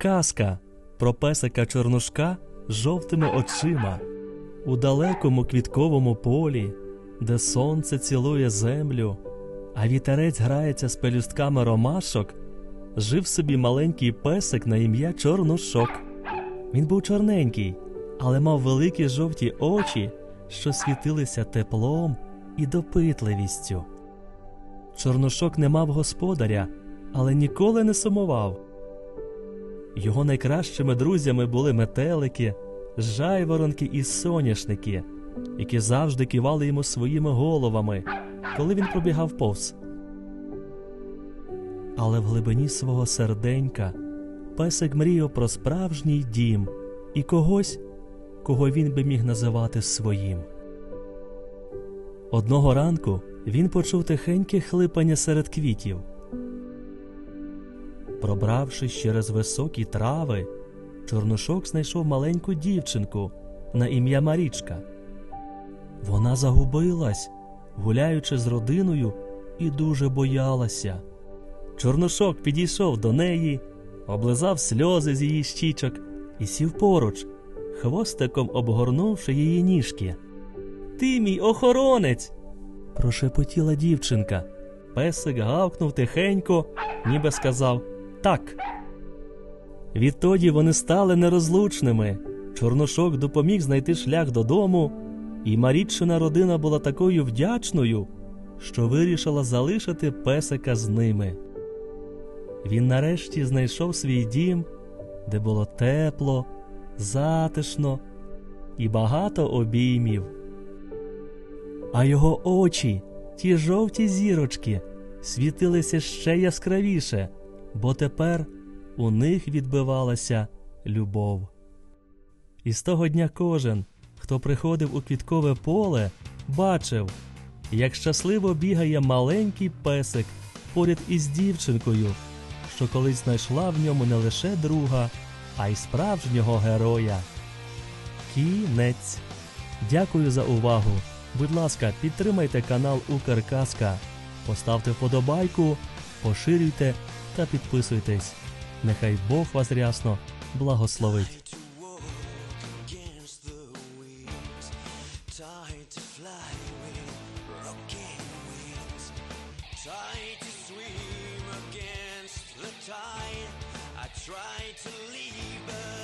казка про песика чорнушка з жовтими очима у далекому квітковому полі, де сонце цілує землю, а вітерець грається з пелюстками ромашок, жив собі маленький песик на ім'я Чорнушок. Він був чорненький, але мав великі жовті очі, що світилися теплом і допитливістю. Чорнушок не мав господаря, але ніколи не сумував. Його найкращими друзями були метелики, жайворонки і соняшники, які завжди кивали йому своїми головами, коли він пробігав повз. Але в глибині свого серденька песик мріяв про справжній дім і когось, кого він би міг називати своїм. Одного ранку він почув тихеньке хлипання серед квітів. Пробравшись через високі трави, Чорнушок знайшов маленьку дівчинку на ім'я Марічка. Вона загубилась, гуляючи з родиною, і дуже боялася. Чорнушок підійшов до неї, облизав сльози з її щічок і сів поруч, хвостиком обгорнувши її ніжки. Ти мій охоронець. прошепотіла дівчинка. Песик гавкнув тихенько, ніби сказав так. Відтоді вони стали нерозлучними. Чорношок допоміг знайти шлях додому, і Маріччина родина була такою вдячною, що вирішила залишити песика з ними. Він нарешті знайшов свій дім, де було тепло, затишно і багато обіймів. А його очі, ті жовті зірочки, світилися ще яскравіше, бо тепер у них відбивалася любов. І з того дня кожен, хто приходив у квіткове поле, бачив, як щасливо бігає маленький песик поряд із дівчинкою, що колись знайшла в ньому не лише друга, а й справжнього героя. Кінець. Дякую за увагу. Будь ласка, підтримайте канал Укрказка, поставте вподобайку, поширюйте та підписуйтесь. Нехай Бог вас рясно благословить. tried to leave